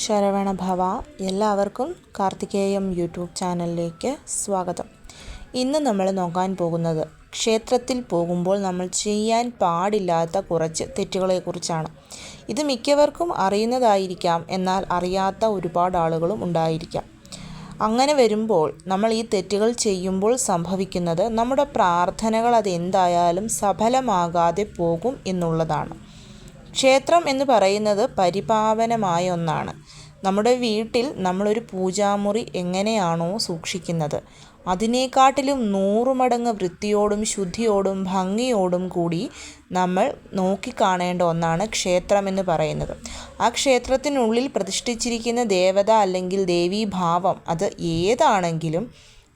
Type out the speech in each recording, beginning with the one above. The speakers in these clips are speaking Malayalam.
ശരവണ ഭവ എല്ലാവർക്കും കാർത്തികേയം യൂട്യൂബ് ചാനലിലേക്ക് സ്വാഗതം. ഇന്ന് നമ്മൾ നോക്കാൻ പോകുന്നത് ക്ഷേത്രത്തിൽ പോകുമ്പോൾ നമ്മൾ ചെയ്യാൻ പാടില്ലാത്ത കുറച്ച് തെറ്റുകളെക്കുറിച്ചാണ്. ഇത് മിക്കവർക്കും അറിയുന്നതായിരിക്കാം എന്നാൽ അറിയാത്ത ഒരുപാട് ആളുകളും ഉണ്ടായിരിക്കാം. അങ്ങനെ വരുമ്പോൾ നമ്മൾ ഈ തെറ്റുകൾ ചെയ്യുമ്പോൾ സംഭവിക്കുന്നത് നമ്മുടെ പ്രാർത്ഥനകൾ അതെന്തായാലും സഫലമാകാതെ പോകും എന്നുള്ളതാണ്. ക്ഷേത്രം എന്ന് പറയുന്നത് പരിപാവനമായ ഒന്നാണ്. നമ്മുടെ വീട്ടിൽ നമ്മളൊരു പൂജാമുറി എങ്ങനെയാണോ സൂക്ഷിക്കുന്നത് അതിനേക്കാട്ടിലും നൂറുമടങ്ങ് വൃത്തിയോടും ശുദ്ധിയോടും ഭംഗിയോടും കൂടി നമ്മൾ നോക്കിക്കാണേണ്ട ഒന്നാണ് ക്ഷേത്രം എന്ന് പറയുന്നത്. ആ ക്ഷേത്രത്തിനുള്ളിൽ പ്രതിഷ്ഠിച്ചിരിക്കുന്ന ദേവത അല്ലെങ്കിൽ ദേവീഭാവം അത് ഏതാണെങ്കിലും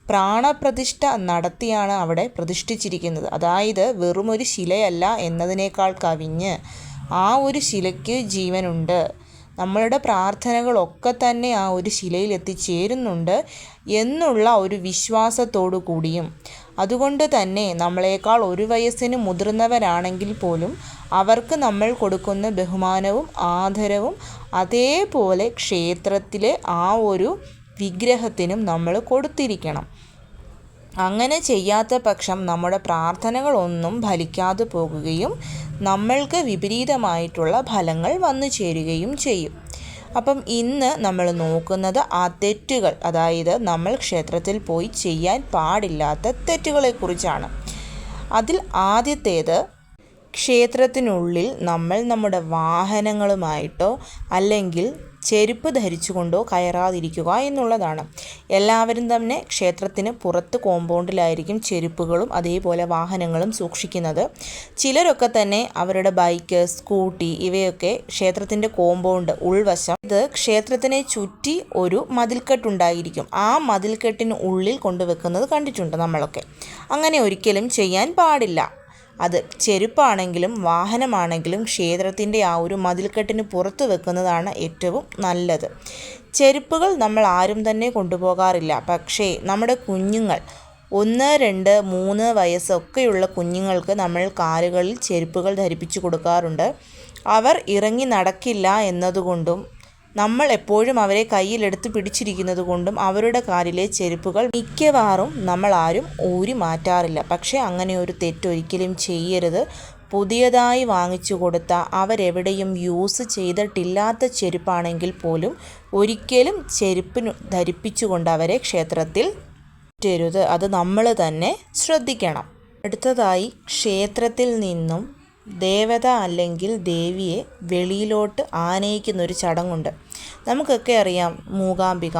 പ്രാണപ്രതിഷ്ഠ നടത്തിയാണ് അവിടെ പ്രതിഷ്ഠിച്ചിരിക്കുന്നത്. അതായത് വെറുമൊരു ശിലയല്ല എന്നതിനേക്കാൾ കവിഞ്ഞ് ആ ഒരു ശിലയ്ക്ക് ജീവനുണ്ട്. നമ്മളുടെ പ്രാർത്ഥനകളൊക്കെ തന്നെ ആ ഒരു ശിലയിൽ എത്തിച്ചേരുന്നുണ്ട് എന്നുള്ള ഒരു വിശ്വാസത്തോടു കൂടിയും. അതുകൊണ്ട് തന്നെ നമ്മളെക്കാൾ ഒരു വയസ്സിന് മുതിർന്നവരാണെങ്കിൽ പോലും അവർക്ക് നമ്മൾ കൊടുക്കുന്ന ബഹുമാനവും ആദരവും അതേപോലെ ക്ഷേത്രത്തിലെ ആ ഒരു വിഗ്രഹത്തിനും നമ്മൾ കൊടുത്തിരിക്കണം. അങ്ങനെ ചെയ്യാത്ത പക്ഷം നമ്മുടെ പ്രാർത്ഥനകളൊന്നും ഫലിക്കാതെ പോകുകയും നമ്മൾക്ക് വിപരീതമായിട്ടുള്ള ഫലങ്ങൾ വന്നു ചേരുകയും ചെയ്യും. അപ്പം ഇന്ന് നമ്മൾ നോക്കുന്നത് ആ തെറ്റുകൾ അതായത് നമ്മൾ ക്ഷേത്രത്തിൽ പോയി ചെയ്യാൻ പാടില്ലാത്ത തെറ്റുകളെക്കുറിച്ചാണ്. അതിൽ ആദ്യത്തേത് ക്ഷേത്രത്തിനുള്ളിൽ നമ്മൾ നമ്മുടെ വാഹനങ്ങളുമായിട്ടോ അല്ലെങ്കിൽ ചെരുപ്പ് ധരിച്ചുകൊണ്ടോ കയറാതിരിക്കുക എന്നുള്ളതാണ്. എല്ലാവരും തന്നെ ക്ഷേത്രത്തിന് പുറത്ത് കോമ്പൗണ്ടിലായിരിക്കും ചെരുപ്പുകളും അതേപോലെ വാഹനങ്ങളും സൂക്ഷിക്കുന്നത്. ചിലരൊക്കെ തന്നെ അവരുടെ ബൈക്ക് സ്കൂട്ടി ഇവയൊക്കെ ക്ഷേത്രത്തിന്റെ കോമ്പൗണ്ട് ഉൾവശം. ഇത് ക്ഷേത്രത്തിനെ ചുറ്റി ഒരു മതിൽക്കെട്ടുണ്ടായിരിക്കും. ആ മതിൽക്കെട്ടിന് ഉള്ളിൽ കൊണ്ടുവെക്കുന്നത് കണ്ടിട്ടുണ്ട് നമ്മളൊക്കെ. അങ്ങനെ ഒരിക്കലും ചെയ്യാൻ പാടില്ല. അത് ചെരുപ്പാണെങ്കിലും വാഹനമാണെങ്കിലും ക്ഷേത്രത്തിന്റെ ആ ഒരു മതിൽക്കെട്ടിന് പുറത്ത് വെക്കുന്നതാണ് ഏറ്റവും നല്ലത്. ചെരുപ്പുകൾ നമ്മൾ ആരും തന്നെ കൊണ്ടുപോകാറില്ല. പക്ഷേ നമ്മുടെ കുഞ്ഞുങ്ങൾ ഒന്ന് രണ്ട് മൂന്ന് വയസ്സൊക്കെയുള്ള കുഞ്ഞുങ്ങൾക്ക് നമ്മൾ കാലുകളിൽ ചെരുപ്പുകൾ ധരിപ്പിച്ചു കൊടുക്കാറുണ്ട്. അവർ ഇറങ്ങി നടക്കില്ല എന്നതുകൊണ്ടും നമ്മൾ എപ്പോഴും അവരെ കയ്യിലെടുത്ത് പിടിച്ചിരിക്കുന്നത് കൊണ്ടും അവരുടെ കാലിലെ ചെരുപ്പുകൾ മിക്കവാറും നമ്മൾ ആരും ഊരി മാറ്റാറില്ല. പക്ഷേ അങ്ങനെ ഒരു തെറ്റൊരിക്കലും ചെയ്യരുത്. പുതിയതായി വാങ്ങിച്ചു കൊടുത്ത അവരെവിടെയും യൂസ് ചെയ്തിട്ടില്ലാത്ത ചെരുപ്പാണെങ്കിൽ പോലും ഒരിക്കലും ചെരുപ്പിന് ധരിപ്പിച്ചുകൊണ്ട് അവരെ ക്ഷേത്രത്തിൽ രുത് അത് നമ്മൾ തന്നെ ശ്രദ്ധിക്കണം. അടുത്തതായി ക്ഷേത്രത്തിൽ നിന്നും ദേവത അല്ലെങ്കിൽ ദേവിയെ വെളിയിലോട്ട് ആനയിക്കുന്ന ഒരു ചടങ്ങുണ്ട്. നമുക്കൊക്കെ അറിയാം മൂകാംബിക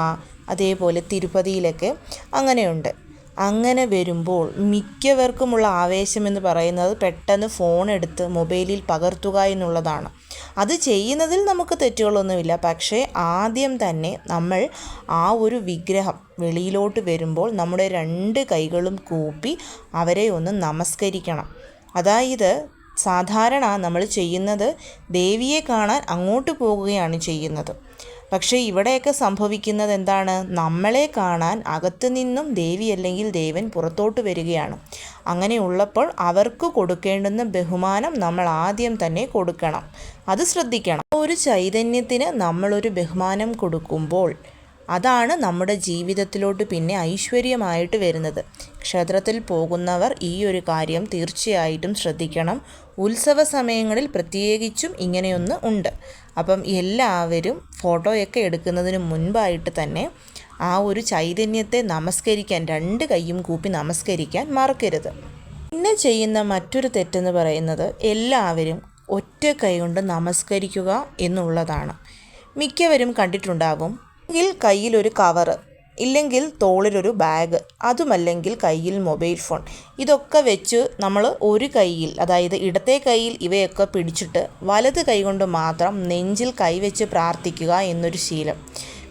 അതേപോലെ തിരുപ്പതിയിലൊക്കെ അങ്ങനെയുണ്ട്. അങ്ങനെ വരുമ്പോൾ മിക്കവർക്കുമുള്ള ആവേശമെന്ന് പറയുന്നത് പെട്ടെന്ന് ഫോൺ എടുത്ത് മൊബൈലിൽ പകർത്തുക എന്നുള്ളതാണ്. അത് ചെയ്യുന്നതിൽ നമുക്ക് തെറ്റുകളൊന്നുമില്ല. പക്ഷേ ആദ്യം തന്നെ നമ്മൾ ആ ഒരു വിഗ്രഹം വെളിയിലോട്ട് വരുമ്പോൾ നമ്മുടെ രണ്ട് കൈകളും കൂപ്പി അവരെ ഒന്ന് നമസ്കരിക്കണം. അതായത് സാധാരണ നമ്മൾ ചെയ്യുന്നത് ദേവിയെ കാണാൻ അങ്ങോട്ട് പോവുകയാണ് ചെയ്യുന്നത്. പക്ഷേ ഇവിടെയൊക്കെ സംഭവിക്കുന്നത് എന്താണ്? നമ്മളെ കാണാൻ അകത്തു നിന്നും ദേവി അല്ലെങ്കിൽ ദേവൻ പുറത്തോട്ട് വരികയാണ്. അങ്ങനെയുള്ളപ്പോൾ അവർക്ക് കൊടുക്കേണ്ടുന്ന ബഹുമാനം നമ്മൾ ആദ്യം തന്നെ കൊടുക്കണം. അത് ശ്രദ്ധിക്കണം. ഒരു ചൈതന്യത്തിന് നമ്മളൊരു ബഹുമാനം കൊടുക്കുമ്പോൾ അതാണ് നമ്മുടെ ജീവിതത്തിലോട്ട് പിന്നെ ഐശ്വര്യമായിട്ട് വരുന്നത്. ക്ഷേത്രത്തിൽ പോകുന്നവർ ഈ ഒരു കാര്യം തീർച്ചയായിട്ടും ശ്രദ്ധിക്കണം. ഉത്സവ സമയങ്ങളിൽ പ്രത്യേകിച്ചും ഇങ്ങനെയൊന്ന് ഉണ്ട്. അപ്പം എല്ലാവരും ഫോട്ടോയൊക്കെ എടുക്കുന്നതിന് മുൻപായിട്ട് തന്നെ ആ ഒരു ചൈതന്യത്തെ നമസ്കരിക്കാൻ രണ്ട് കൈയും കൂപ്പി നമസ്കരിക്കാൻ മറക്കരുത്. പിന്നെ ചെയ്യുന്ന മറ്റൊരു തെറ്റെന്ന് പറയുന്നത് എല്ലാവരും ഒറ്റ കൈ കൊണ്ട് നമസ്കരിക്കുക എന്നുള്ളതാണ്. മിക്കവരും കണ്ടിട്ടുണ്ടാകും എങ്കിൽ കയ്യിലൊരു കവറ് ഇല്ലെങ്കിൽ തോളിലൊരു ബാഗ് അതുമല്ലെങ്കിൽ കയ്യിൽ മൊബൈൽ ഫോൺ ഇതൊക്കെ വെച്ച് നമ്മൾ ഒരു കൈയിൽ അതായത് ഇടത്തെ കൈയിൽ ഇവയൊക്കെ പിടിച്ചിട്ട് വലത് കൈകൊണ്ട് മാത്രം നെഞ്ചിൽ കൈവച്ച് പ്രാർത്ഥിക്കുക എന്നൊരു ശീലം.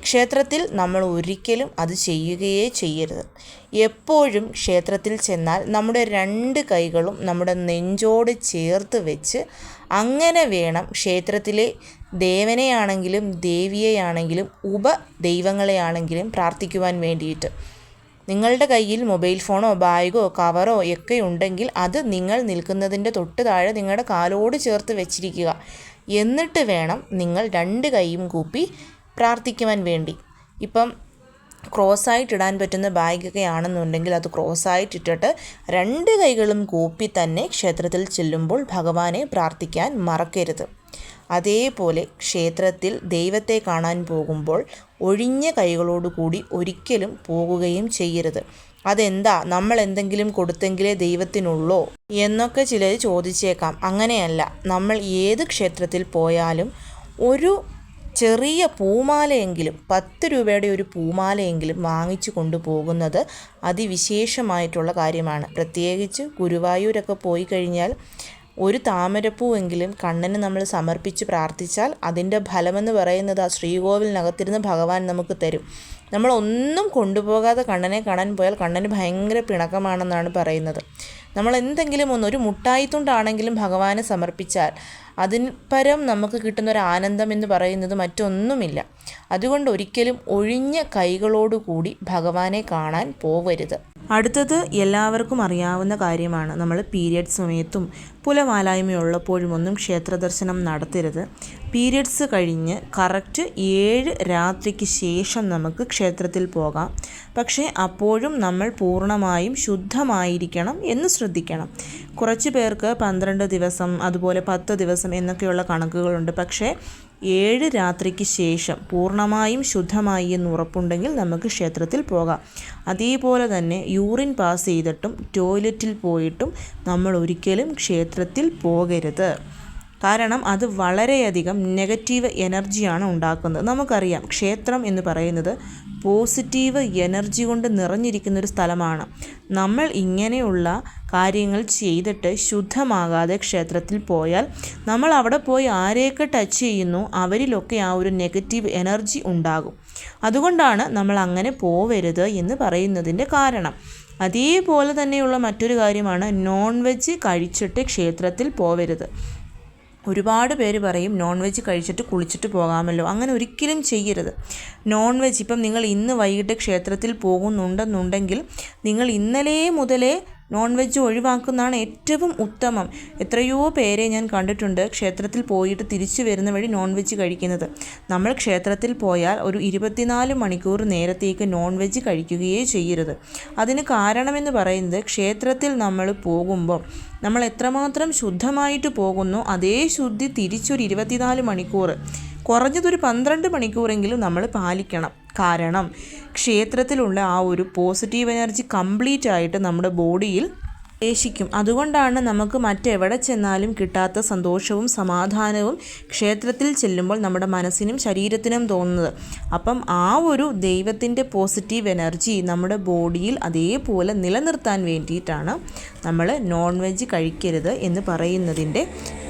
ക്ഷേത്രത്തിൽ നമ്മൾ ഒരിക്കലും അത് ചെയ്യുകയേ ചെയ്യരുത്. എപ്പോഴും ക്ഷേത്രത്തിൽ ചെന്നാൽ നമ്മുടെ രണ്ട് കൈകളും നമ്മുടെ നെഞ്ചോട് ചേർത്ത് വെച്ച് അങ്ങനെ വേണം ക്ഷേത്രത്തിലെ ദേവനെയാണെങ്കിലും ദേവിയെയാണെങ്കിലും ഉപ ദൈവങ്ങളെയാണെങ്കിലും പ്രാർത്ഥിക്കുവാൻ വേണ്ടിയിട്ട്. നിങ്ങളുടെ കയ്യിൽ മൊബൈൽ ഫോണോ ബാഗോ കവറോ ഒക്കെ ഉണ്ടെങ്കിൽ അത് നിങ്ങൾ നിൽക്കുന്നതിന്റെ തൊട്ട് താഴെ നിങ്ങളുടെ കാലോട് ചേർത്ത് വെച്ചിരിക്കുക. എന്നിട്ട് വേണം നിങ്ങൾ രണ്ട് കൈയും കൂപ്പി പ്രാർത്ഥിക്കുവാൻ വേണ്ടി. ഇപ്പം ക്രോസായിട്ട് ഇടാൻ പറ്റുന്ന ബാഗൊക്കെ ആണെന്നുണ്ടെങ്കിൽ അത് ക്രോസായിട്ട് ഇട്ടിട്ട് രണ്ട് കൈകളും കൂപ്പി തന്നെ ക്ഷേത്രത്തിൽ ചെല്ലുമ്പോൾ ഭഗവാനെ പ്രാർത്ഥിക്കാൻ മറക്കരുത്. അതേപോലെ ക്ഷേത്രത്തിൽ ദൈവത്തെ കാണാൻ പോകുമ്പോൾ ഒഴിഞ്ഞ കൈകളോടുകൂടി ഒരിക്കലും പോകുകയും ചെയ്യരുത്. അതെന്താ? നമ്മൾ എന്തെങ്കിലും കൊടുത്തെങ്കിലേ ദൈവത്തിനുള്ളോ? എന്നൊക്കെ ചിലർ ചോദിച്ചേക്കാം. അങ്ങനെയല്ല. നമ്മൾ ഏത് ക്ഷേത്രത്തിൽ പോയാലും ഒരു ചെറിയ പൂമാലയെങ്കിലും പത്ത് രൂപയുടെ ഒരു പൂമാലയെങ്കിലും വാങ്ങിച്ചു കൊണ്ടുപോകുന്നത് അതിവിശേഷമായിട്ടുള്ള കാര്യമാണ്. പ്രത്യേകിച്ച് ഗുരുവായൂരൊക്കെ പോയി കഴിഞ്ഞാൽ ഒരു താമരപ്പൂവെങ്കിലും കണ്ണന് നമ്മൾ സമർപ്പിച്ച് പ്രാർത്ഥിച്ചാൽ അതിന്റെ ഫലമെന്ന് പറയുന്നത് ആ ശ്രീകോവിലിനകത്തിരുന്ന് ഭഗവാൻ നമുക്ക് തരും. നമ്മളൊന്നും കൊണ്ടുപോകാതെ കണ്ണനെ കാണാൻ പോയാൽ കണ്ണന് ഭയങ്കര പിണക്കമാണെന്നാണ് പറയുന്നത്. നമ്മൾ എന്തെങ്കിലും ഒന്ന് ഒരു മുട്ടായിത്തുണ്ടാണെങ്കിലും ഭഗവാന് സമർപ്പിച്ചാൽ അതിന് പരം നമുക്ക് കിട്ടുന്ന ഒരു ആനന്ദം എന്ന് പറയുന്നത് മറ്റൊന്നുമില്ല. അതുകൊണ്ട് ഒരിക്കലും ഒഴിഞ്ഞ കൈകളോടുകൂടി ഭഗവാനെ കാണാൻ പോവരുത്. അടുത്തത് എല്ലാവർക്കും അറിയാവുന്ന കാര്യമാണ്. നമ്മൾ പീരിയഡ് സമയത്തും പുലമാലായ്മയുള്ളപ്പോഴും ഒന്നും ക്ഷേത്ര ദർശനം നടത്തരുത്. പീരിയഡ്സ് കഴിഞ്ഞ് കറക്റ്റ് ഏഴ് രാത്രിക്ക് ശേഷം നമുക്ക് ക്ഷേത്രത്തിൽ പോകാം. പക്ഷേ അപ്പോഴും നമ്മൾ പൂർണമായും ശുദ്ധമായിരിക്കണം എന്ന് ശ്രദ്ധിക്കണം. കുറച്ച് പേർക്ക് പന്ത്രണ്ട് ദിവസം അതുപോലെ പത്ത് ദിവസം എന്നൊക്കെയുള്ള കണക്കുകളുണ്ട്. പക്ഷേ ഏഴ് രാത്രിക്ക് ശേഷം പൂർണമായും ശുദ്ധമായി എന്ന് ഉറപ്പുണ്ടെങ്കിൽ നമുക്ക് ക്ഷേത്രത്തിൽ പോകാം. അതേപോലെ തന്നെ യൂറിൻ പാസ് ചെയ്തിട്ടും ടോയ്ലറ്റിൽ പോയിട്ടും നമ്മൾ ഒരിക്കലും ക്ഷേത്രത്തിൽ പോകരുത്. കാരണം അത് വളരെയധികം നെഗറ്റീവ് എനർജിയാണ് ഉണ്ടാക്കുന്നത്. നമുക്കറിയാം ക്ഷേത്രം എന്ന് പറയുന്നത് പോസിറ്റീവ് എനർജി കൊണ്ട് നിറഞ്ഞിരിക്കുന്ന ഒരു സ്ഥലമാണ്. നമ്മൾ ഇങ്ങനെയുള്ള കാര്യങ്ങൾ ചെയ്തിട്ട് ശുദ്ധമാകാതെ ക്ഷേത്രത്തിൽ പോയാൽ നമ്മൾ അവിടെ പോയി ആരെയൊക്കെ ടച്ച് ചെയ്യുന്നു അവരിലൊക്കെ ആ ഒരു നെഗറ്റീവ് എനർജി ഉണ്ടാകും. അതുകൊണ്ടാണ് നമ്മൾ അങ്ങനെ പോവരുത് എന്ന് പറയുന്നതിന്റെ കാരണം. അതേപോലെ തന്നെയുള്ള മറ്റൊരു കാര്യമാണ് നോൺ വെജ് കഴിച്ചിട്ട് ക്ഷേത്രത്തിൽ പോവരുത്. ഒരുപാട് പേര് പറയും നോൺ വെജ് കഴിച്ചിട്ട് കുളിച്ചിട്ട് പോകാമല്ലോ. അങ്ങനെ ഒരിക്കലും ചെയ്യരുത്. നോൺ വെജ് ഇപ്പം നിങ്ങൾ ഇന്ന് വൈകിട്ട് ക്ഷേത്രത്തിൽ പോകുന്നുണ്ടെന്നുണ്ടെങ്കിൽ നിങ്ങൾ ഇന്നലെ മുതലേ നോൺ വെജ് ഒഴിവാക്കുന്നതാണ് ഏറ്റവും ഉത്തമം. എത്രയോ പേരെ ഞാൻ കണ്ടിട്ടുണ്ട് ക്ഷേത്രത്തിൽ പോയിട്ട് തിരിച്ചു വരുന്ന വഴി നോൺ വെജ് കഴിക്കുന്നത്. നമ്മൾ ക്ഷേത്രത്തിൽ പോയാൽ ഒരു ഇരുപത്തിനാല് മണിക്കൂർ നേരത്തേക്ക് നോൺ വെജ് കഴിക്കുകയേ ചെയ്യരുത്. അതിന് കാരണമെന്ന് പറയുന്നത് ക്ഷേത്രത്തിൽ നമ്മൾ പോകുമ്പോൾ നമ്മൾ എത്രമാത്രം ശുദ്ധമായിട്ട് പോകുന്നു അതേ ശുദ്ധി തിരിച്ചൊരു ഇരുപത്തിനാല് മണിക്കൂർ. കുറഞ്ഞതൊരു പന്ത്രണ്ട് മണിക്കൂറെങ്കിലും നമ്മൾ പാലിക്കണം. കാരണം ക്ഷേത്രത്തിലുള്ള ആ ഒരു പോസിറ്റീവ് എനർജി കംപ്ലീറ്റ് ആയിട്ട് നമ്മുടെ ബോഡിയിൽ പ്രവേശിക്കും അതുകൊണ്ടാണ് നമുക്ക് മറ്റെവിടെ ചെന്നാലും കിട്ടാത്ത സന്തോഷവും സമാധാനവും ക്ഷേത്രത്തിൽ ചെല്ലുമ്പോൾ നമ്മുടെ മനസ്സിനും ശരീരത്തിനും തോന്നുന്നത്. അപ്പം ആ ഒരു ദൈവത്തിന്റെ പോസിറ്റീവ് എനർജി നമ്മുടെ ബോഡിയിൽ അതേപോലെ നിലനിർത്താൻ വേണ്ടിയിട്ടാണ് നമ്മൾ നോൺ വെജ് കഴിക്കരുത് എന്ന് പറയുന്നതിന്റെ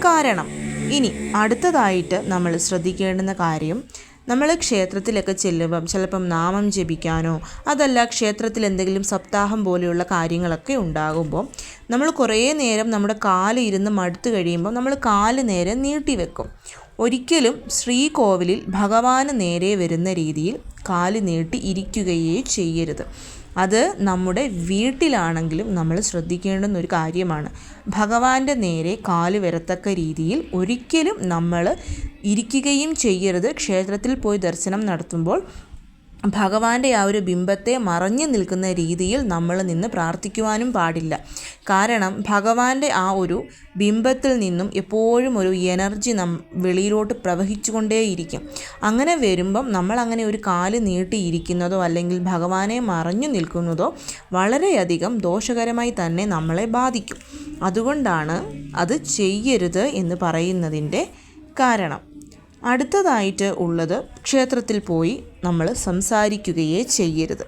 കാരണം. ഇനി അടുത്തതായിട്ട് നമ്മൾ ശ്രദ്ധിക്കേണ്ടുന്ന കാര്യം നമ്മൾ ക്ഷേത്രത്തിലൊക്കെ ചെല്ലുമ്പം ചിലപ്പം നാമം ജപിക്കാനോ അതല്ല ക്ഷേത്രത്തിൽ എന്തെങ്കിലും സപ്താഹം പോലെയുള്ള കാര്യങ്ങളൊക്കെ ഉണ്ടാകുമ്പോൾ നമ്മൾ കുറേ നേരം നമ്മുടെ കാൽ ഇരുന്ന് മടുത്തു കഴിയുമ്പോൾ നമ്മൾ കാൽ നേരെ നീട്ടി വെക്കും. ഒരിക്കലും ശ്രീകോവിലിൽ ഭഗവാന് നേരെ വരുന്ന രീതിയിൽ കാൽ നീട്ടി ഇരിക്കുകയേ ചെയ്യരുത്. അത് നമ്മുടെ വീട്ടിലാണെങ്കിലും നമ്മൾ ശ്രദ്ധിക്കേണ്ടുന്ന ഒരു കാര്യമാണ്. ഭഗവാന്റെ നേരെ കാൽ വരത്തക്ക രീതിയിൽ ഒരിക്കലും നമ്മൾ ഇരിക്കുകയും ചെയ്യരുത്. ക്ഷേത്രത്തിൽ പോയി ദർശനം നടത്തുമ്പോൾ ഭഗവാന്റെ ആ ഒരു ബിംബത്തെ മറഞ്ഞു നിൽക്കുന്ന രീതിയിൽ നമ്മൾ നിന്ന് പ്രാർത്ഥിക്കുവാനും പാടില്ല. കാരണം ഭഗവാന്റെ ആ ഒരു ബിംബത്തിൽ നിന്നും എപ്പോഴും ഒരു എനർജി നം വെളിയിലോട്ട് പ്രവഹിച്ചുകൊണ്ടേയിരിക്കും. അങ്ങനെ വരുമ്പം നമ്മൾ അങ്ങനെ ഒരു കാൽ നീട്ടിയിരിക്കുന്നതോ അല്ലെങ്കിൽ ഭഗവാനെ മറഞ്ഞു നിൽക്കുന്നതോ വളരെയധികം ദോഷകരമായി തന്നെ നമ്മളെ ബാധിക്കും. അതുകൊണ്ടാണ് അത് ചെയ്യരുത് എന്ന് പറയുന്നതിന്റെ കാരണം. അടുത്തതായിട്ട് ഉള്ളത് ക്ഷേത്രത്തിൽ പോയി നമ്മൾ സംസാരിക്കുകയേ ചെയ്യരുത്.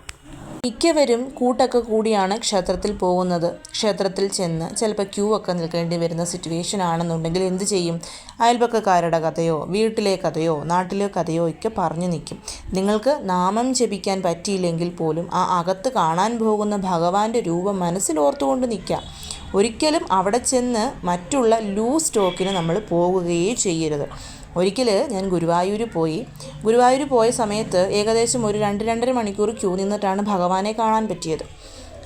മിക്കവരും കൂട്ടൊക്കെ കൂടിയാണ് ക്ഷേത്രത്തിൽ പോകുന്നത്. ക്ഷേത്രത്തിൽ ചെന്ന് ചിലപ്പോൾ ക്യൂ ഒക്കെ നിൽക്കേണ്ടി വരുന്ന സിറ്റുവേഷൻ ആണെന്നുണ്ടെങ്കിൽ എന്ത് ചെയ്യും? അയൽപക്കക്കാരുടെ കഥയോ വീട്ടിലെ കഥയോ നാട്ടിലെ കഥയോ ഒക്കെ പറഞ്ഞു നിൽക്കും. നിങ്ങൾക്ക് നാമം ജപിക്കാൻ പറ്റിയില്ലെങ്കിൽ പോലും ആ അകത്ത് കാണാൻ പോകുന്ന ഭഗവാന്റെ രൂപം മനസ്സിൽ ഓർത്തുകൊണ്ട് നിൽക്കാം. ഒരിക്കലും അവിടെ ചെന്ന് മറ്റുള്ള ലൂസ് ടോക്കിന് നമ്മൾ പോകുകയേ ചെയ്യരുത്. ഒരിക്കൽ ഞാൻ ഗുരുവായൂർ പോയി. ഗുരുവായൂർ പോയ സമയത്ത് ഏകദേശം ഒരു രണ്ട് രണ്ടര മണിക്കൂർ ക്യൂ നിന്നിട്ടാണ് ഭഗവാനെ കാണാൻ പറ്റിയത്.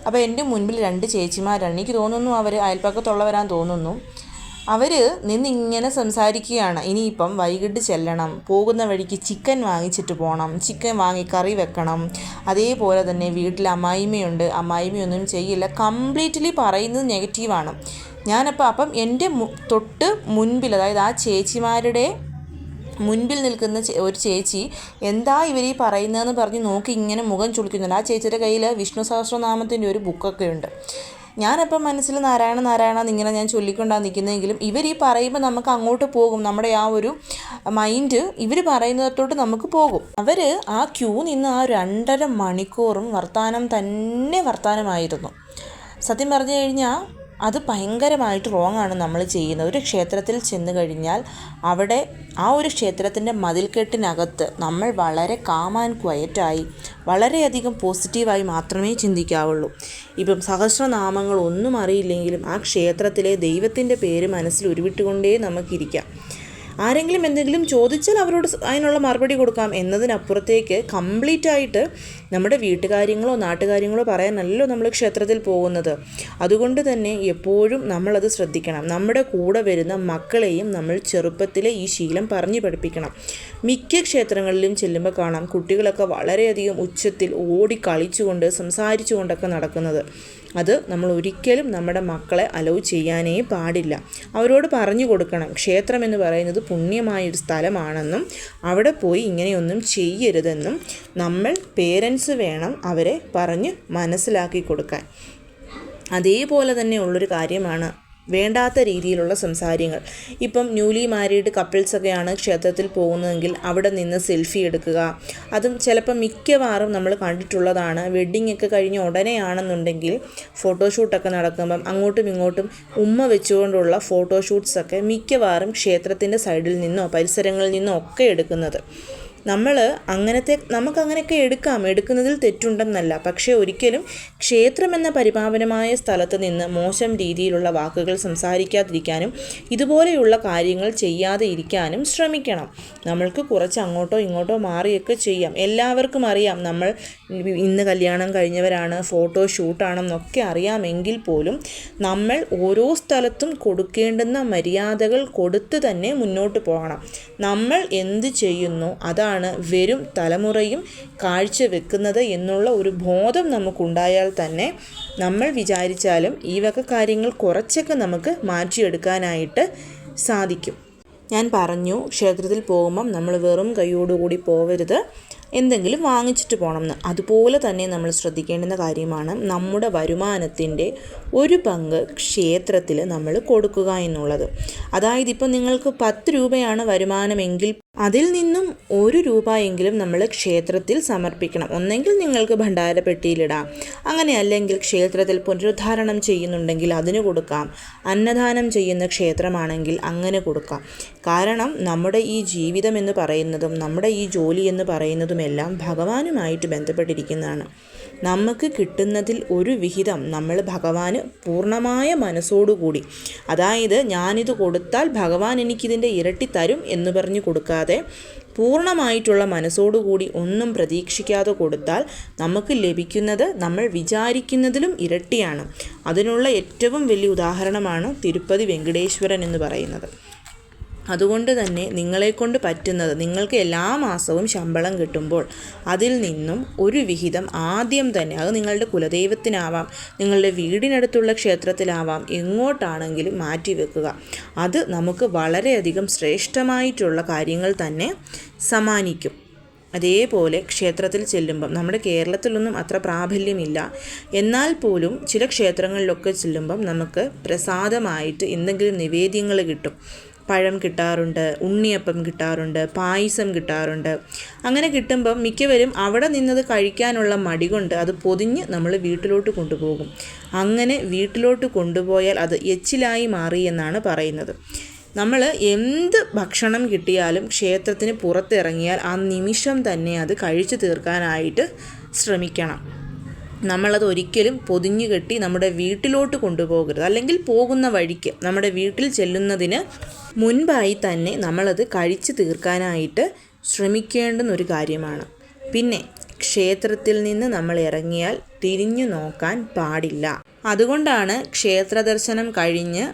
അപ്പോൾ എന്റെ മുൻപിൽ രണ്ട് ചേച്ചിമാരാണ്. എനിക്ക് തോന്നുന്നു അവർ അയൽപ്പക്കത്തുള്ളവരാൻ തോന്നുന്നു. അവർ നിന്നിങ്ങനെ സംസാരിക്കുകയാണ്. ഇനിയിപ്പം വൈകിട്ട് ചെല്ലണം. പോകുന്ന വഴിക്ക് ചിക്കൻ വാങ്ങിച്ചിട്ട് പോകണം ചിക്കൻ വാങ്ങി കറി വെക്കണം. അതേപോലെ തന്നെ വീട്ടിൽ അമ്മായിമയുണ്ട് അമ്മായിമയൊന്നും ചെയ്യില്ല. കംപ്ലീറ്റ്ലി പറയുന്നത് നെഗറ്റീവാണ്. ഞാനപ്പോൾ അപ്പം എന്റെ തൊട്ട് മുൻപിൽ അതായത് ആ ചേച്ചിമാരുടെ മുൻപിൽ നിൽക്കുന്ന ഒരു ചേച്ചി എന്താ ഇവർ ഈ പറയുന്നതെന്ന് പറഞ്ഞ് നോക്കി ഇങ്ങനെ മുഖം ചുളിക്കുന്നുണ്ട്. ആ ചേച്ചിയുടെ കയ്യിൽ വിഷ്ണു സഹസ്രനാമത്തിന്റെ ഒരു ബുക്കൊക്കെ ഉണ്ട്. ഞാനപ്പം മനസ്സിൽ നാരായണ നാരായണ എന്നിങ്ങനെ ഞാൻ ചൊല്ലിക്കൊണ്ടാണ് നിൽക്കുന്നതെങ്കിലും ഇവർ ഈ പറയുമ്പോൾ നമുക്ക് അങ്ങോട്ട് പോകും. നമ്മുടെ ആ ഒരു മൈൻഡ് ഇവർ പറയുന്നതൊട്ട് നമുക്ക് പോകും. അവർ ആ ക്യൂ നിന്ന് ആ രണ്ടര മണിക്കൂറും വർത്തമാനം തന്നെ വർത്തമാനമായിരുന്നു സത്യം പറഞ്ഞു കഴിഞ്ഞാൽ അത് ഭയങ്കരമായിട്ട് റോങ് ആണ് നമ്മൾ ചെയ്യുന്നത്. ഒരു ക്ഷേത്രത്തിൽ ചെന്ന് കഴിഞ്ഞാൽ അവിടെ ആ ഒരു ക്ഷേത്രത്തിന്റെ മതിൽക്കെട്ടിനകത്ത് നമ്മൾ വളരെ കാം ആൻഡ് ക്വയറ്റായി വളരെയധികം പോസിറ്റീവായി മാത്രമേ ചിന്തിക്കാവുള്ളൂ. ഇപ്പം സഹസ്രനാമങ്ങൾ ഒന്നും അറിയില്ലെങ്കിലും ആ ക്ഷേത്രത്തിലെ ദൈവത്തിന്റെ പേര് മനസ്സിൽ ഉരുവിട്ടുകൊണ്ടേ നമുക്കിരിക്കാം. ആരെങ്കിലും എന്തെങ്കിലും ചോദിച്ചാൽ അവരോട് അതിനുള്ള മറുപടി കൊടുക്കാം. എന്നതിനപ്പുറത്തേക്ക് കംപ്ലീറ്റ് ആയിട്ട് നമ്മുടെ വീട്ടുകാര്യങ്ങളോ നാട്ടുകാര്യങ്ങളോ പറയാനല്ലോ നമ്മൾ ക്ഷേത്രത്തിൽ പോകുന്നത്. അതുകൊണ്ട് തന്നെ എപ്പോഴും നമ്മളത് ശ്രദ്ധിക്കണം. നമ്മുടെ കൂടെ വരുന്ന മക്കളെയും നമ്മൾ ചെറുപ്പത്തിലെ ഈ ശീലം പറഞ്ഞു പഠിപ്പിക്കണം. മിക്ക ക്ഷേത്രങ്ങളിലും ചെല്ലുമ്പോൾ കാണാം കുട്ടികളൊക്കെ വളരെയധികം ഉച്ചത്തിൽ ഓടി കളിച്ചുകൊണ്ട് സംസാരിച്ചുകൊണ്ടൊക്കെ നടക്കുന്നത്. അത് നമ്മൾ ഒരിക്കലും നമ്മുടെ മക്കളെ അലോ ചെയ്യാനേ പാടില്ല. അവരോട് പറഞ്ഞു കൊടുക്കണം. ക്ഷേത്രം എന്ന് പറയുന്നത് പുണ്യമായൊരു സ്ഥലമാണെന്നും അവിടെ പോയി ഇങ്ങനെയൊന്നും ചെയ്യരുതെന്നും നമ്മൾ പേരൻസ് വേണം അവരെ പറഞ്ഞ് മനസ്സിലാക്കി കൊടുക്കാൻ. അതേപോലെ തന്നെ ഉള്ളൊരു കാര്യമാണ് വേണ്ടാത്ത രീതിയിലുള്ള സംസാരങ്ങൾ. ഇപ്പം ന്യൂലി മാരീഡ് കപ്പിൾസൊക്കെയാണ് ക്ഷേത്രത്തിൽ പോകുന്നതെങ്കിൽ അവിടെ നിന്ന് സെൽഫി എടുക്കുക. അതും ചിലപ്പം മിക്കവാറും നമ്മൾ കണ്ടിട്ടുള്ളതാണ്. വെഡ്ഡിംഗ് ഒക്കെ കഴിഞ്ഞ് ഉടനെയാണെന്നുണ്ടെങ്കിൽ ഫോട്ടോഷൂട്ടൊക്കെ നടക്കുമ്പം അങ്ങോട്ടും ഇങ്ങോട്ടും ഉമ്മ വെച്ചുകൊണ്ടുള്ള ഫോട്ടോഷൂട്ട്സൊക്കെ മിക്കവാറും ക്ഷേത്രത്തിന്റെ സൈഡിൽ നിന്നോ പരിസരങ്ങളിൽ നിന്നോ ഒക്കെ എടുക്കുന്നത്. നമ്മൾ അങ്ങനത്തെ നമുക്കങ്ങനെയൊക്കെ എടുക്കാം. എടുക്കുന്നതിൽ തെറ്റുണ്ടെന്നല്ല. പക്ഷേ ഒരിക്കലും ക്ഷേത്രം എന്ന പരിപാവനമായ സ്ഥലത്ത് നിന്ന് മോശം രീതിയിലുള്ള വാക്കുകൾ സംസാരിക്കാതിരിക്കാനും ഇതുപോലെയുള്ള കാര്യങ്ങൾ ചെയ്യാതെ ഇരിക്കാനും ശ്രമിക്കണം. നമ്മൾക്ക് കുറച്ച് അങ്ങോട്ടോ ഇങ്ങോട്ടോ മാറിയൊക്കെ ചെയ്യാം. എല്ലാവർക്കും അറിയാം നമ്മൾ ഇന്ന് കല്യാണം കഴിഞ്ഞവരാണ് ഫോട്ടോ ഷൂട്ടാണെന്നൊക്കെ അറിയാമെങ്കിൽ പോലും നമ്മൾ ഓരോ സ്ഥലത്തും കൊടുക്കേണ്ടുന്ന മര്യാദകൾ കൊടുത്ത് തന്നെ മുന്നോട്ട് പോകണം. നമ്മൾ എന്ത് ചെയ്യുന്നു അതാണ് വരും തലമുറയും കാഴ്ചവെക്കുന്നത് എന്നുള്ള ഒരു ബോധം നമുക്കുണ്ടായാൽ തന്നെ നമ്മൾ വിചാരിച്ചാലും ഈ വക കാര്യങ്ങൾ കുറച്ചൊക്കെ നമുക്ക് മാറ്റിയെടുക്കാനായിട്ട് സാധിക്കും. ഞാൻ പറഞ്ഞു ക്ഷേത്രത്തിൽ പോകുമ്പം നമ്മൾ വെറും കൈയോടുകൂടി പോവരുത്. എന്തെങ്കിലും വാങ്ങിച്ചിട്ട് പോകണം എന്ന് അതുപോലെ തന്നെ നമ്മൾ ശ്രദ്ധിക്കേണ്ടുന്ന കാര്യമാണ് നമ്മുടെ വരുമാനത്തിന്റെ ഒരു പങ്ക് ക്ഷേത്രത്തിൽ നമ്മൾ കൊടുക്കുക എന്നുള്ളത്. അതായത് ഇപ്പം നിങ്ങൾക്ക് പത്ത് രൂപയാണ് വരുമാനമെങ്കിൽ അതിൽ നിന്നും ഒരു രൂപ എങ്കിലും നമ്മൾ ക്ഷേത്രത്തിൽ സമർപ്പിക്കണം. ഒന്നെങ്കിൽ നിങ്ങൾക്ക് ഭണ്ഡാരപ്പെട്ടിയിലിടാം. അങ്ങനെ അല്ലെങ്കിൽ ക്ഷേത്രത്തിൽ പുനരുദ്ധാരണം ചെയ്യുന്നുണ്ടെങ്കിൽ അതിന് കൊടുക്കാം. അന്നദാനം ചെയ്യുന്ന ക്ഷേത്രമാണെങ്കിൽ അങ്ങനെ കൊടുക്കാം. കാരണം നമ്മുടെ ഈ ജീവിതം എന്ന് പറയുന്നതും നമ്മുടെ ഈ ജോലി എന്ന് പറയുന്നതുമെല്ലാം ഭഗവാനുമായിട്ട് ബന്ധപ്പെട്ടിരിക്കുന്നതാണ്. നമുക്ക് കിട്ടുന്നതിൽ ഒരു വിഹിതം നമ്മൾ ഭഗവാന് പൂർണമായ മനസ്സോടുകൂടി. അതായത് ഞാനിത് കൊടുത്താൽ ഭഗവാൻ എനിക്കിതിന്റെ ഇരട്ടി തരും എന്ന് പറഞ്ഞ് കൊടുക്കാതെ പൂർണമായിട്ടുള്ള മനസ്സോടുകൂടി ഒന്നും പ്രതീക്ഷിക്കാതെ കൊടുത്താൽ നമുക്ക് ലഭിക്കുന്നത് നമ്മൾ വിചാരിക്കുന്നതിലും ഇരട്ടിയാണ്. അതിനുള്ള ഏറ്റവും വലിയ ഉദാഹരണമാണ് തിരുപ്പതി വെങ്കടേശ്വരൻ എന്ന് പറയുന്നത്. അതുകൊണ്ട് തന്നെ നിങ്ങളെക്കൊണ്ട് പറ്റുന്നത് നിങ്ങൾക്ക് എല്ലാ മാസവും ശമ്പളം കിട്ടുമ്പോൾ അതിൽ നിന്നും ഒരു വിഹിതം ആദ്യം തന്നെ അത് നിങ്ങളുടെ കുലദൈവത്തിനാവാം നിങ്ങളുടെ വീടിനടുത്തുള്ള ക്ഷേത്രത്തിലാവാം എങ്ങോട്ടാണെങ്കിലും മാറ്റി വെക്കുക. അത് നമുക്ക് വളരെയധികം ശ്രേഷ്ഠമായിട്ടുള്ള കാര്യങ്ങൾ തന്നെ സമ്മാനിക്കും. അതേപോലെ ക്ഷേത്രത്തിൽ ചെല്ലുമ്പം നമ്മുടെ കേരളത്തിലൊന്നും അത്ര പ്രാബല്യമില്ല. എന്നാൽ പോലും ചില ക്ഷേത്രങ്ങളിലൊക്കെ ചെല്ലുമ്പം നമുക്ക് പ്രസാദമായിട്ട് എന്തെങ്കിലും നിവേദ്യങ്ങൾ കിട്ടും. പഴം കിട്ടാറുണ്ട് ഉണ്ണിയപ്പം കിട്ടാറുണ്ട് പായസം കിട്ടാറുണ്ട്. അങ്ങനെ കിട്ടുമ്പം മിക്കവരും അവിടെ നിന്നത് കഴിക്കാനുള്ള മടി കൊണ്ട് അത് പൊതിഞ്ഞ് നമ്മൾ വീട്ടിലോട്ട് കൊണ്ടുപോകും. അങ്ങനെ വീട്ടിലോട്ട് കൊണ്ടുപോയാൽ അത് എച്ചിലായി മാറി എന്നാണ് പറയുന്നത്. നമ്മൾ എന്ത് ഭക്ഷണം കിട്ടിയാലും ക്ഷേത്രത്തിന് പുറത്തിറങ്ങിയാൽ ആ നിമിഷം തന്നെ അത് കഴിച്ചു തീർക്കാനായിട്ട് ശ്രമിക്കണം. നമ്മളത് ഒരിക്കലും പൊതിഞ്ഞു കെട്ടി നമ്മുടെ വീട്ടിലോട്ട് കൊണ്ടുപോകരുത്. അല്ലെങ്കിൽ പോകുന്ന വഴിക്ക് നമ്മുടെ വീട്ടിൽ ചെല്ലുന്നതിന് മുൻപായി തന്നെ നമ്മളത് കഴിച്ചു തീർക്കാനായിട്ട് ശ്രമിക്കേണ്ടുന്ന ഒരു കാര്യമാണ്. പിന്നെ ക്ഷേത്രത്തിൽ നിന്ന് നമ്മൾ ഇറങ്ങിയാൽ തിരിഞ്ഞു നോക്കാൻ പാടില്ല. അതുകൊണ്ടാണ് ക്ഷേത്ര ദർശനം കഴിഞ്ഞ്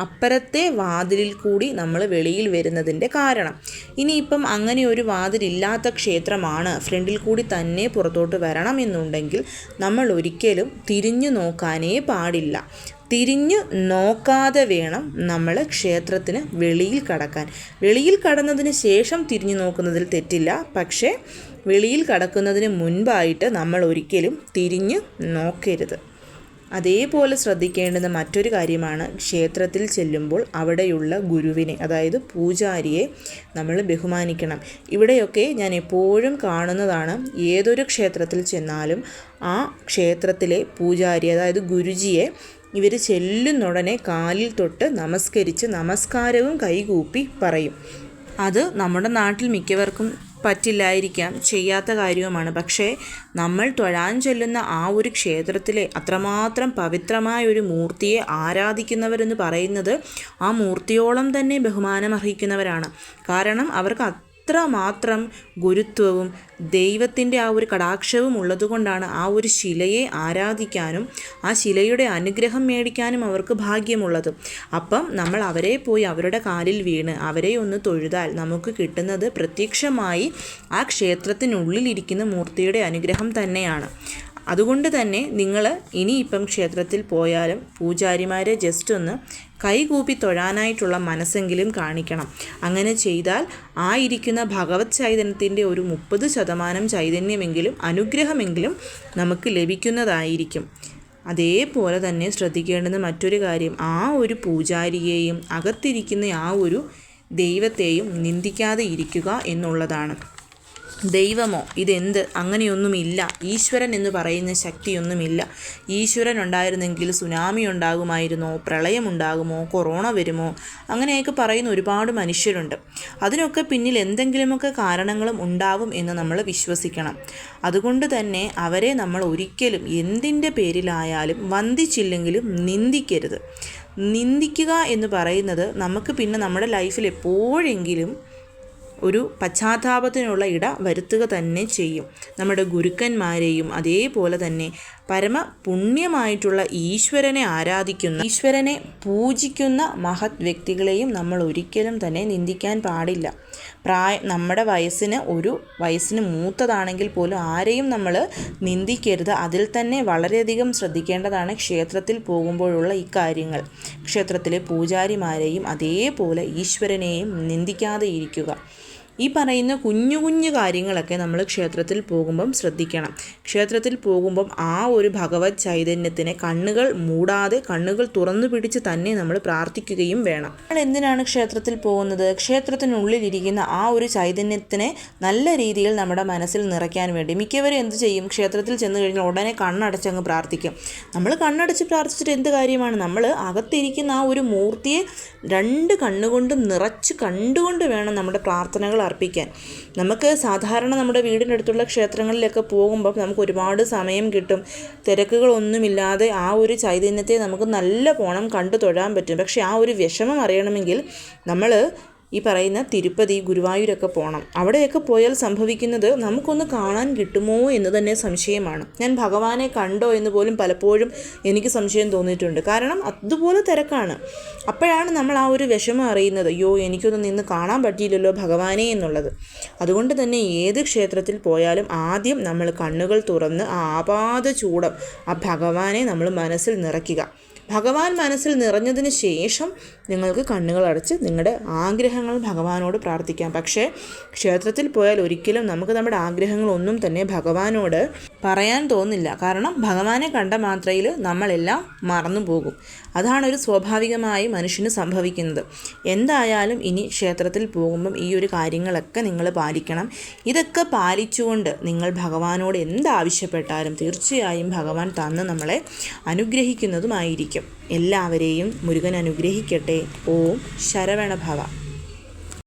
അപ്പുറത്തെ വാതിലിൽ കൂടി നമ്മൾ വെളിയിൽ വരുന്നതിന്റെ കാരണം. ഇനിയിപ്പം അങ്ങനെ ഒരു വാതിലില്ലാത്ത ക്ഷേത്രമാണ് ഫ്രണ്ടിൽ കൂടി തന്നെ പുറത്തോട്ട് വരണം എന്നുണ്ടെങ്കിൽ നമ്മൾ ഒരിക്കലും തിരിഞ്ഞു നോക്കാനേ പാടില്ല. തിരിഞ്ഞു നോക്കാതെ വേണം നമ്മൾ ക്ഷേത്രത്തിന് വെളിയിൽ കടക്കാൻ. വെളിയിൽ കടന്നതിന് ശേഷം തിരിഞ്ഞു നോക്കുന്നതിൽ തെറ്റില്ല. പക്ഷേ വെളിയിൽ കടക്കുന്നതിന് മുൻപായിട്ട് നമ്മൾ ഒരിക്കലും തിരിഞ്ഞു നോക്കരുത്. അതേപോലെ ശ്രദ്ധിക്കേണ്ടുന്ന മറ്റൊരു കാര്യമാണ് ക്ഷേത്രത്തിൽ ചെല്ലുമ്പോൾ അവിടെയുള്ള ഗുരുവിനെ അതായത് പൂജാരിയെ നമ്മൾ ബഹുമാനിക്കണം. ഇവിടെയൊക്കെ ഞാൻ എപ്പോഴും കാണുന്നതാണ് ഏതൊരു ക്ഷേത്രത്തിൽ ചെന്നാലും ആ ക്ഷേത്രത്തിലെ പൂജാരി അതായത് ഗുരുജിയെ ഇവർ ചെല്ലുന്നുടനെ കാലിൽ തൊട്ട് നമസ്കരിച്ച് നമസ്കാരവും കൈകൂപ്പി പറയും. അത് നമ്മുടെ നാട്ടിൽ മിക്കവർക്കും പറ്റില്ലായിരിക്കാം ചെയ്യാത്ത കാര്യവുമാണ്. പക്ഷേ നമ്മൾ തൊഴാൻ ചെല്ലുന്ന ആ ഒരു ക്ഷേത്രത്തിലെ അത്രമാത്രം പവിത്രമായ ഒരു മൂർത്തിയെ ആരാധിക്കുന്നവരെന്ന് പറയുന്നത് ആ മൂർത്തിയോളം തന്നെ ബഹുമാനം അർഹിക്കുന്നവരാണ് കാരണം അവർക്ക് അത്രമാത്രം ഗുരുത്വവും ദൈവത്തിന്റെ ആ ഒരു കടാക്ഷവും ഉള്ളതുകൊണ്ടാണ് ആ ഒരു ശിലയെ ആരാധിക്കാനും ആ ശിലയുടെ അനുഗ്രഹം മേടിക്കാനും അവർക്ക് ഭാഗ്യമുള്ളത്. അപ്പം നമ്മൾ അവരെ പോയി അവരുടെ കാലിൽ വീണ് അവരെ ഒന്ന് തൊഴുതാൽ നമുക്ക് കിട്ടുന്നത് പ്രത്യക്ഷമായി ആ ക്ഷേത്രത്തിനുള്ളിലിരിക്കുന്ന മൂർത്തിയുടെ അനുഗ്രഹം തന്നെയാണ്. അതുകൊണ്ട് തന്നെ നിങ്ങൾ ഇനിയിപ്പം ക്ഷേത്രത്തിൽ പോയാലും പൂജാരിമാരെ ജസ്റ്റ് ഒന്ന് കൈകൂപ്പി തൊഴാനായിട്ടുള്ള മനസ്സെങ്കിലും കാണിക്കണം. അങ്ങനെ ചെയ്താൽ ആ ഇരിക്കുന്ന ഭഗവത് ചൈതന്യത്തിന്റെ ഒരു മുപ്പത് ശതമാനം ചൈതന്യമെങ്കിലും അനുഗ്രഹമെങ്കിലും നമുക്ക് ലഭിക്കുന്നതായിരിക്കും. അതേപോലെ തന്നെ ശ്രദ്ധിക്കേണ്ടുന്ന മറ്റൊരു കാര്യം ആ ഒരു പൂജാരിയെയും അകത്തിരിക്കുന്ന ആ ഒരു ദൈവത്തെയും നിന്ദിക്കാതെ ഇരിക്കുക എന്നുള്ളതാണ്. ദൈവമോ? ഇതെന്ത്? അങ്ങനെയൊന്നുമില്ല. ഈശ്വരൻ എന്ന് പറയുന്ന ശക്തിയൊന്നുമില്ല. ഈശ്വരൻ ഉണ്ടായിരുന്നെങ്കിൽ സുനാമി ഉണ്ടാകുമായിരുന്നോ? പ്രളയമുണ്ടാകുമോ? കൊറോണ വരുമോ? അങ്ങനെയൊക്കെ പറയുന്ന ഒരുപാട് മനുഷ്യരുണ്ട്. അതിനൊക്കെ പിന്നിൽ എന്തെങ്കിലുമൊക്കെ കാരണങ്ങളും ഉണ്ടാവും എന്ന് നമ്മൾ വിശ്വസിക്കണം. അതുകൊണ്ട് തന്നെ അവരെ നമ്മൾ ഒരിക്കലും എന്തിന്റെ പേരിലായാലും വന്ദിച്ചില്ലെങ്കിലും നിന്ദിക്കരുത്. നിന്ദിക്കുക എന്ന് പറയുന്നത് നമുക്ക് പിന്നെ നമ്മുടെ ലൈഫിൽ എപ്പോഴെങ്കിലും ഒരു പശ്ചാത്താപത്തിനുള്ള ഇട വരുത്തുക തന്നെ ചെയ്യും. നമ്മുടെ ഗുരുക്കന്മാരെയും അതേപോലെ തന്നെ പരമ പുണ്യമായിട്ടുള്ള ഈശ്വരനെ ആരാധിക്കുന്ന ഈശ്വരനെ പൂജിക്കുന്ന മഹത് വ്യക്തികളെയും നമ്മൾ ഒരിക്കലും തന്നെ നിന്ദിക്കാൻ പാടില്ല. പ്രായ നമ്മുടെ വയസ്സിന് ഒരു വയസ്സിന് മൂത്തതാണെങ്കിൽ പോലും ആരെയും നമ്മൾ നിന്ദിക്കരുത്. അതിൽ തന്നെ വളരെയധികം ശ്രദ്ധിക്കേണ്ടതാണ് ക്ഷേത്രത്തിൽ പോകുമ്പോഴുള്ള ഇക്കാര്യങ്ങൾ ക്ഷേത്രത്തിലെ പൂജാരിമാരെയും അതേപോലെ ഈശ്വരനെയും നിന്ദിക്കാതെ ഇരിക്കുക. ഈ പറയുന്ന കുഞ്ഞു കുഞ്ഞു കാര്യങ്ങളൊക്കെ നമ്മൾ ക്ഷേത്രത്തിൽ പോകുമ്പം ശ്രദ്ധിക്കണം. ക്ഷേത്രത്തിൽ പോകുമ്പം ആ ഒരു ഭഗവത് ചൈതന്യത്തിനെ കണ്ണുകൾ മൂടാതെ കണ്ണുകൾ തുറന്നു പിടിച്ച് തന്നെ നമ്മൾ പ്രാർത്ഥിക്കുകയും വേണം. നമ്മൾ എന്തിനാണ് ക്ഷേത്രത്തിൽ പോകുന്നത്? ക്ഷേത്രത്തിനുള്ളിലിരിക്കുന്ന ആ ഒരു ചൈതന്യത്തിനെ നല്ല രീതിയിൽ നമ്മുടെ മനസ്സിൽ നിറയ്ക്കാൻ വേണ്ടി മിക്കവരും എന്ത് ചെയ്യും? ക്ഷേത്രത്തിൽ ചെന്ന് കഴിഞ്ഞാൽ ഉടനെ കണ്ണടച്ചങ്ങ് പ്രാർത്ഥിക്കും. നമ്മൾ കണ്ണടച്ച് പ്രാർത്ഥിച്ചിട്ട് എന്ത് കാര്യമാണ്? നമ്മൾ അകത്തിരിക്കുന്ന ആ ഒരു മൂർത്തിയെ രണ്ട് കണ്ണുകൊണ്ട് നിറച്ച് കണ്ടുകൊണ്ട് വേണം നമ്മുടെ പ്രാർത്ഥനകൾ അർപ്പിക്കാൻ. നമുക്ക് സാധാരണ നമ്മുടെ വീടിനടുത്തുള്ള ക്ഷേത്രങ്ങളിലൊക്കെ പോകുമ്പോൾ നമുക്ക് ഒരുപാട് സമയം കിട്ടും. തിരക്കുകളൊന്നുമില്ലാതെ ആ ഒരു ചൈതന്യത്തെ നമുക്ക് നല്ല പോണം കണ്ടു തൊഴാൻ പറ്റും. പക്ഷേ ആ ഒരു വിഷമം അറിയണമെങ്കിൽ നമ്മൾ ഈ പറയുന്ന തിരുപ്പതി ഗുരുവായൂരൊക്കെ പോകണം അവിടെയൊക്കെ പോയാൽ സംഭവിക്കുന്നത് നമുക്കൊന്ന് കാണാൻ കിട്ടുമോ എന്ന് തന്നെ സംശയമാണ്. ഞാൻ ഭഗവാനെ കണ്ടോ എന്ന് പോലും പലപ്പോഴും എനിക്ക് സംശയം തോന്നിയിട്ടുണ്ട്. കാരണം അതുപോലെ തിരക്കാണ്. അപ്പോഴാണ് നമ്മൾ ആ ഒരു വിഷമം അറിയുന്നത്. അയ്യോ എനിക്കൊന്ന് നിന്ന് കാണാൻ പറ്റിയില്ലല്ലോ ഭഗവാനെ എന്നുള്ളത്. അതുകൊണ്ട് തന്നെ ഏത് ക്ഷേത്രത്തിൽ പോയാലും ആദ്യം നമ്മൾ കണ്ണുകൾ തുറന്ന് ആ ആപാത ചൂടം ആ ഭഗവാനെ നമ്മൾ മനസ്സിൽ നിറയ്ക്കുക. ഭഗവാൻ മനസ്സിൽ നിറഞ്ഞതിന് ശേഷം നിങ്ങൾക്ക് കണ്ണുകൾ അടച്ച് നിങ്ങളുടെ ആഗ്രഹങ്ങൾ ഭഗവാനോട് പ്രാർത്ഥിക്കാം. പക്ഷേ ക്ഷേത്രത്തിൽ പോയാൽ ഒരിക്കലും നമുക്ക് നമ്മുടെ ആഗ്രഹങ്ങളൊന്നും തന്നെ ഭഗവാനോട് പറയാൻ തോന്നില്ല. കാരണം ഭഗവാനെ കണ്ട മാത്രയിൽ നമ്മളെല്ലാം മറന്നു പോകും. അതാണ് ഒരു സ്വാഭാവികമായി മനുഷ്യന് സംഭവിക്കുന്നത്. എന്തായാലും ഇനി ക്ഷേത്രത്തിൽ പോകുമ്പം ഈ ഒരു കാര്യങ്ങളൊക്കെ നിങ്ങൾ പാലിക്കണം. ഇതൊക്കെ പാലിച്ചുകൊണ്ട് നിങ്ങൾ ഭഗവാനോട് എന്താവശ്യപ്പെട്ടാലും തീർച്ചയായും ഭഗവാൻ തന്ന് നമ്മളെ അനുഗ്രഹിക്കുന്നതുമായിരിക്കും. എല്ലാവരെയും മുരുകൻ അനുഗ്രഹിക്കട്ടെ. ഓം ശരവണഭവ.